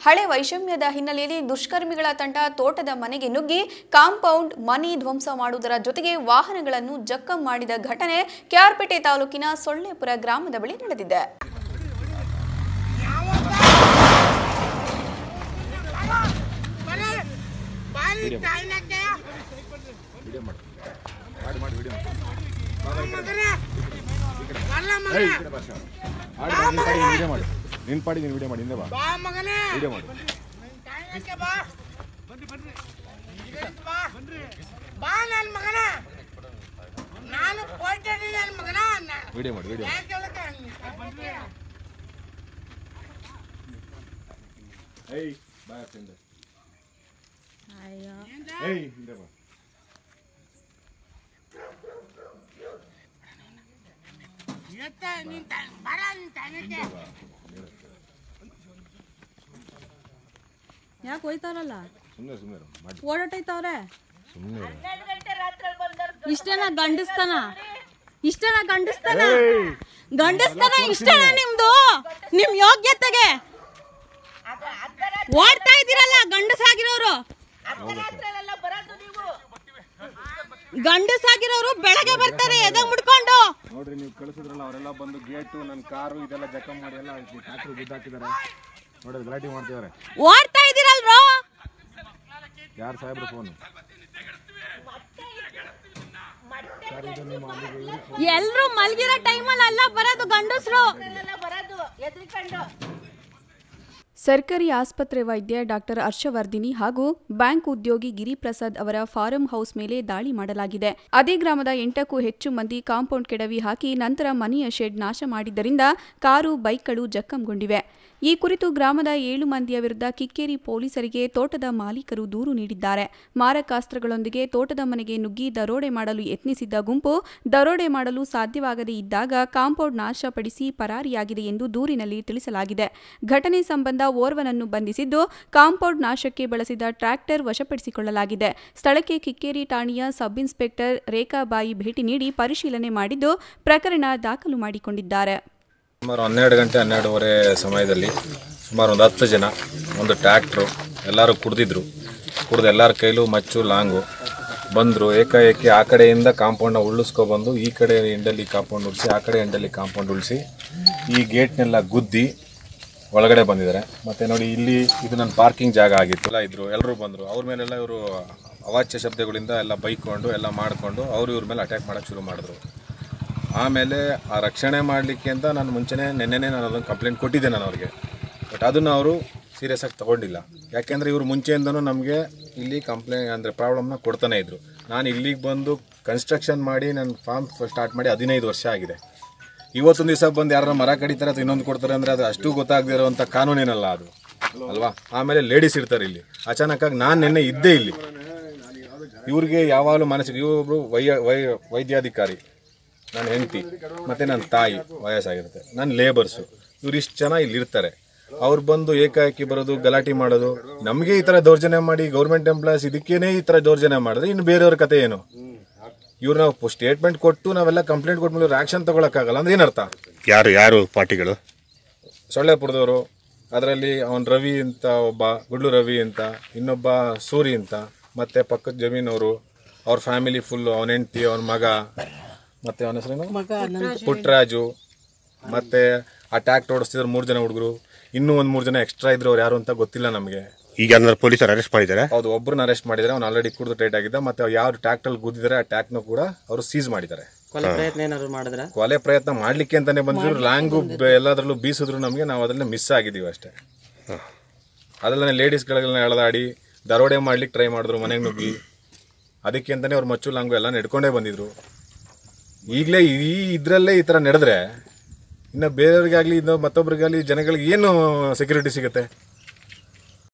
ಹಳೆ ವೈಷಮ್ಯದ ಹಿನ್ನೆಲೆಯಲ್ಲಿ ದುಷ್ಕರ್ಮಿಗಳ ತಂಡ ತೋಟದ ಮನೆಗೆ ನುಗ್ಗಿ ಕಾಂಪೌಂಡ್ ಮನಿ ಧ್ವಂಸ ಮಾಡುವುದರ ಜೊತೆಗೆ ವಾಹನಗಳನ್ನು ಜಖಂ ಮಾಡಿದ ಘಟನೆ ಕೆಆರ್ಪೇಟೆ ತಾಲೂಕಿನ ಸೊಳ್ಳೆಪುರ ಗ್ರಾಮದ ಬಳಿ ನಡೆದಿದೆ. ಮಾಡಿ. ನಿನ್ ಪಾಡಿ ನೀನು ವಿಡಿಯೋ ಮಾಡಿ ಹಿಂದೆ ಬಾ. ವಿಡಿಯೋ ಮಾಡಿ. ಬಾ? ನನ್ ಮಗನ. ನಾನು ಕೊಟ್ಟಿದ್ದೀನಿ ನನ್ ಮಗನ. ವಿಡಿಯೋ ಮಾಡಿ ವಿಡಿಯೋ ಏಯ್ ಬಾ ಹಿಂದೆ ಏಯ್ ಹಿಂದೆ ಬಾ. ಎತ್ತ ಬರ ಯಾಕೆ ಹೋಯ್ತಾರಲ್ಲ ಸುಮ್ಮನೆ ಸುಮ್ಮನೆ ಮಾಡಿ. ಓಡಾಟೈತವ್ರೆ ಸುಮ್ಮನೆ ಇಷ್ಟೇನ ಗಂಡಸ್ತನ? ಇಷ್ಟೇನ ಗಂಡಸ್ತನ? ಗಂಡಸ್ತನ ಇಷ್ಟೇನ ನಿಮ್ದು? ನಿಮ್ ಯೋಗ್ಯತೆಗೆ? ಓಡ್ತಾ ಇದ್ದೀರಲ್ಲ ಗಂಡಸಾಗಿರೋರು ಗಂಡಸಾಗಿರೋರು ಬೆಳಗ್ಗೆ ಬರ್ತಾರೆ ಎದೆ ಮುಡ್ಕೊಂಡು. ನೋಡ್ರಿ ನೀವು ಕಳಿಸಿದ್ರಲ್ಲ ಅವರೆಲ್ಲ ಬಂದು ಗೇಟು ನನ್ನ ಕಾರು ಇದೆಲ್ಲ ಜಖಂ ಮಾಡಿ ಎಲ್ಲ ಟ್ರ್ಯಾಕ್ಟರ್ ಬಿದ್ದಾಕಿದ್ದಾರೆ ನೋಡ್ರಿ ಗಲಾಟೆ ಮಾಡ್ತಿದ್ದಾರೆ. ಓಡ್ತಾ ಯಾರು ಸಾಹೇಬ್ರ ಫೋನ್ ಎಲ್ರು ಮಲ್ಗಿರೋ ಟೈಮಲ್ಲಿ ಅಲ್ಲ ಬರೋದು ಗಂಡಸ್ರು. ಸರ್ಕಾರಿ ಆಸ್ಪತ್ರೆ ವೈದ್ಯ ಡಾಕ್ಟರ್ ಹರ್ಷವರ್ಧಿನಿ ಹಾಗೂ ಬ್ಯಾಂಕ್ ಉದ್ಯೋಗಿ ಗಿರಿಪ್ರಸಾದ್ ಅವರ ಫಾರಂ ಹೌಸ್ ಮೇಲೆ ದಾಳಿ ಮಾಡಲಾಗಿದೆ. ಅದೇ ಗ್ರಾಮದ ಎಂಟಕ್ಕೂ ಹೆಚ್ಚು ಮಂದಿ ಕಾಂಪೌಂಡ್ ಕೆಡವಿ ಹಾಕಿ ನಂತರ ಮನೆಯ ಶೆಡ್ ನಾಶ ಮಾಡಿದ್ದರಿಂದ ಕಾರು ಬೈಕ್ಗಳು ಜಖಂಗೊಂಡಿವೆ ಈ ಕುರಿತು ಗ್ರಾಮದ ಏಳು ಮಂದಿಯ ವಿರುದ್ಧ ಕಿಕ್ಕೇರಿ ಪೊಲೀಸರಿಗೆ ತೋಟದ ಮಾಲೀಕರು ದೂರು ನೀಡಿದ್ದಾರೆ. ಮಾರಕಾಸ್ತ್ರಗಳೊಂದಿಗೆ ತೋಟದ ಮನೆಗೆ ನುಗ್ಗಿ ದರೋಡೆ ಮಾಡಲು ಯತ್ನಿಸಿದ್ದ ಗುಂಪು ದರೋಡೆ ಮಾಡಲು ಸಾಧ್ಯವಾಗದೇ ಇದ್ದಾಗ ಕಾಂಪೌಂಡ್ ನಾಶಪಡಿಸಿ ಪರಾರಿಯಾಗಿದೆ ಎಂದು ದೂರಿನಲ್ಲಿ ತಿಳಿಸಲಾಗಿದೆ. ಘಟನೆ ಸಂಬಂಧ ಓರ್ವನನ್ನು ಬಂಧಿಸಿದ್ದು ಕಾಂಪೌಂಡ್ ನಾಶಕ್ಕೆ ಬಳಸಿದ ಟ್ರ್ಯಾಕ್ಟರ್ ವಶಪಡಿಸಿಕೊಳ್ಳಲಾಗಿದೆ. ಸ್ಥಳಕ್ಕೆ ಕಿಕ್ಕೇರಿ ಠಾಣೆಯ ಸಬ್ ಇನ್ಸ್ಪೆಕ್ಟರ್ ರೇಖಾಬಾಯಿ ಭೇಟಿ ನೀಡಿ ಪರಿಶೀಲನೆ ಮಾಡಿದ್ದು ಪ್ರಕರಣ ದಾಖಲು ಮಾಡಿಕೊಂಡಿದ್ದಾರೆ. ಸುಮಾರು ಹನ್ನೆರಡು ಗಂಟೆ, ಹನ್ನೆರಡುವರೆ ಸಮಯದಲ್ಲಿ ಸುಮಾರು ಒಂದು ಹತ್ತು ಜನ, ಒಂದು ಟ್ಯಾಕ್ಟ್ರು ಎಲ್ಲರೂ ಕುಡ್ದಿದ್ರು. ಕುಡ್ದು ಎಲ್ಲರ ಕೈಲೂ ಮಚ್ಚು, ಲಾಂಗು ಬಂದರು. ಏಕಾಏಕಿ ಆ ಕಡೆಯಿಂದ ಕಾಂಪೌಂಡ್ನ ಉಳಿಸ್ಕೊಬಂದು ಈ ಕಡೆ ಎಂಡಲ್ಲಿ ಕಾಂಪೌಂಡ್ ಉಳಿಸಿ ಆ ಕಡೆ ಎಂಡಲ್ಲಿ ಕಾಂಪೌಂಡ್ ಉಳಿಸಿ ಈ ಗೇಟ್ನೆಲ್ಲ ಗುದ್ದಿ ಒಳಗಡೆ ಬಂದಿದ್ದಾರೆ. ಮತ್ತೆ ನೋಡಿ ಇಲ್ಲಿ ಇದು ನನ್ನ ಪಾರ್ಕಿಂಗ್ ಜಾಗ ಆಗಿತ್ತು. ಎಲ್ಲ ಇದ್ರು ಎಲ್ಲರೂ ಬಂದರು. ಅವ್ರ ಮೇಲೆಲ್ಲ ಇವರು ಅವಾಚ್ಯ ಶಬ್ದಗಳಿಂದ ಎಲ್ಲ ಬೈಕೊಂಡು, ಎಲ್ಲ ಮಾಡಿಕೊಂಡು ಅವರು ಇವ್ರ ಮೇಲೆ ಅಟ್ಯಾಕ್ ಮಾಡೋಕ್ಕೆ ಶುರು ಮಾಡಿದ್ರು. ಆಮೇಲೆ ಆ ರಕ್ಷಣೆ ಮಾಡಲಿಕ್ಕೆ ಅಂತ ನಾನು ಮುಂಚೆನೇ, ನೆನ್ನೆನೇ ನಾನು ಅದೊಂದು ಕಂಪ್ಲೇಂಟ್ ಕೊಟ್ಟಿದ್ದೆ ನಾನು ಅವ್ರಿಗೆ. ಬಟ್ ಅದನ್ನು ಅವರು ಸೀರಿಯಸ್ ಆಗಿ ತಗೊಂಡಿಲ್ಲ. ಯಾಕೆಂದರೆ ಇವರು ಮುಂಚೆಯಿಂದನೂ ನಮಗೆ ಇಲ್ಲಿ ಕಂಪ್ಲೇಂಟ್ ಅಂದರೆ ಪ್ರಾಬ್ಲಮ್ನ ಕೊಡ್ತಾನೆ ಇದ್ದರು ನಾನು ಇಲ್ಲಿಗೆ ಬಂದು ಕನ್ಸ್ಟ್ರಕ್ಷನ್ ಮಾಡಿ ನನ್ನ ಫಾರ್ಮ್ ಸ್ಟಾರ್ಟ್ ಮಾಡಿ ಹದಿನೈದು ವರ್ಷ ಆಗಿದೆ. ಇವತ್ತೊಂದು ದಿವಸ ಬಂದು ಯಾರು ಮರ ಕಡಿತಾರೆ ಅಥವಾ ಇನ್ನೊಂದು ಕೊಡ್ತಾರೆ ಅಂದರೆ ಅದು ಅಷ್ಟು ಗೊತ್ತಾಗದೇ ಇರುವಂಥ ಕಾನೂನೇನಲ್ಲ ಅದು. ಅಲ್ವಾ? ಆಮೇಲೆ ಲೇಡೀಸ್ ಇರ್ತಾರೆ ಇಲ್ಲಿ. ಅಚಾನಕ್ಕಾಗಿ ನಾನು ನಿನ್ನೆ ಇದ್ದೇ ಇಲ್ಲಿ. ಇವ್ರಿಗೆ ಯಾವಾಗಲೂ ಮನಸ್ಸಿಗೆ ಇವೊಬ್ಬರು ವೈ ವೈ ವೈದ್ಯಾಧಿಕಾರಿ. ನನ್ನ ಹೆಂಡತಿ ಮತ್ತು ನನ್ನ ತಾಯಿ ವಯಸ್ಸಾಗಿರುತ್ತೆ. ನನ್ನ ಲೇಬರ್ಸು ಇವ್ರು ಇಷ್ಟು ಜನ ಇಲ್ಲಿರ್ತಾರೆ. ಅವ್ರು ಬಂದು ಏಕಾಏಕಿ ಬರೋದು ಗಲಾಟೆ ಮಾಡೋದು ನಮಗೆ ಈ ಥರ ದೌರ್ಜನ್ಯ ಮಾಡಿ ಗೌರ್ಮೆಂಟ್ ಎಂಪ್ಲಾಯೀಸ್ ಇದಕ್ಕೇನೆ ಈ ಥರ ದೌರ್ಜನ್ಯ ಮಾಡಿದ್ರೆ ಇನ್ನು ಬೇರೆಯವ್ರ ಕತೆ ಏನು? ಇವ್ರು ನಾವು ಸ್ಟೇಟ್ಮೆಂಟ್ ಕೊಟ್ಟು ನಾವೆಲ್ಲ ಕಂಪ್ಲೇಂಟ್ ಕೊಟ್ಮೇಲೆ ಇವ್ರು ಆ್ಯಕ್ಷನ್ ತೊಗೊಳಕ್ಕಾಗಲ್ಲ ಅಂದ್ರೆ ಏನರ್ಥ? ಯಾರು ಯಾರು ಪಾರ್ಟಿಗಳು? ಸೊಳ್ಳೆಪುರದವರು ಅದರಲ್ಲಿ ಅವನ್ ರವಿ ಅಂತ ಒಬ್ಬ ಗುಡ್ಲು ರವಿ ಅಂತ ಇನ್ನೊಬ್ಬ ಸೂರಿ ಅಂತ ಮತ್ತು ಪಕ್ಕದ ಜಮೀನವರು ಅವ್ರ ಫ್ಯಾಮಿಲಿ ಫುಲ್ಲು ಅವನ ಹೆಂಡತಿ ಅವನ ಮಗ. ಮತ್ತೆ ಅವನ ಹೆಸರೇನು? ಮತ್ತೆ ಆ ಟ್ಯಾಕ್ಟ್ ಓಡಿಸ್ತಿದ್ರು ಮೂರು ಜನ ಹುಡುಗರು. ಇನ್ನೂ ಒಂದ್ ಮೂರು ಜನ ಎಕ್ಸ್ಟ್ರಾ ಇದ್ರು ಅವ್ರು ಯಾರು ಅಂತ ಗೊತ್ತಿಲ್ಲ ನಮಗೆ. ಈಗ ಪೊಲೀಸರು ಅರೆಸ್ಟ್ ಮಾಡಿದ್ದಾರೆ ಹೌದು ಒಬ್ಬರನ್ನ ಅರೆಸ್ಟ್ ಮಾಡಿದ್ದಾರೆ ಅವ್ನು ಆಲ್ರೆಡಿ ಕುಡಿದು ಟೈಟ್ ಆಗಿದ್ದ. ಮತ್ತೆ ಅವ್ರು ಯಾವ ಟ್ಯಾಕ್ಟರ್ ಗುದ್ದಿದ್ದಾರೆ ಆ ಟ್ಯಾಕ್ನ ಕೂಡ ಅವರು ಸೀಸ್ ಮಾಡಿದ್ದಾರೆ. ಕೊಲೆ ಪ್ರಯತ್ನ ಏನಾದ್ರು ಮಾಡಿದ್ರ? ಕೊಲೆ ಪ್ರಯತ್ನ ಮಾಡ್ಲಿಕ್ಕೆ ಅಂತಾನೆ ಬಂದಿದ್ರು. ಲ್ಯಾಂಗು ಎಲ್ಲಾದ್ರಲ್ಲೂ ಬೀಸಿದ್ರು ನಮಗೆ ನಾವು ಅದನ್ನ ಮಿಸ್ ಆಗಿದ್ದೀವಿ ಅಷ್ಟೇ. ಅದಲ್ಲದೆ ಲೇಡೀಸ್ಗಳೆಲ್ಲ ಎಳೆದಾಡಿ ದರೋಡೆ ಮಾಡ್ಲಿಕ್ಕೆ ಟ್ರೈ ಮಾಡಿದ್ರು ಮನೆಗೆ ನುಗ್ಗಿ. ಅದಕ್ಕೆ ಅಂತಾನೆ ಅವ್ರು ಮಚ್ಚು ಲಾಂಗು ಎಲ್ಲ ನೆಡ್ಕೊಂಡೇ ಬಂದಿದ್ರು. ಈಗಲೇ ಈ ಇದರಲ್ಲೇ ಈ ಥರ ನಡೆದ್ರೆ ಇನ್ನು ಬೇರೆಯವ್ರಿಗಾಗಲಿ ಇನ್ನು ಮತ್ತೊಬ್ರಿಗಾಗಲಿ ಜನಗಳಿಗೆ ಏನು ಸೆಕ್ಯೂರಿಟಿ ಸಿಗುತ್ತೆ?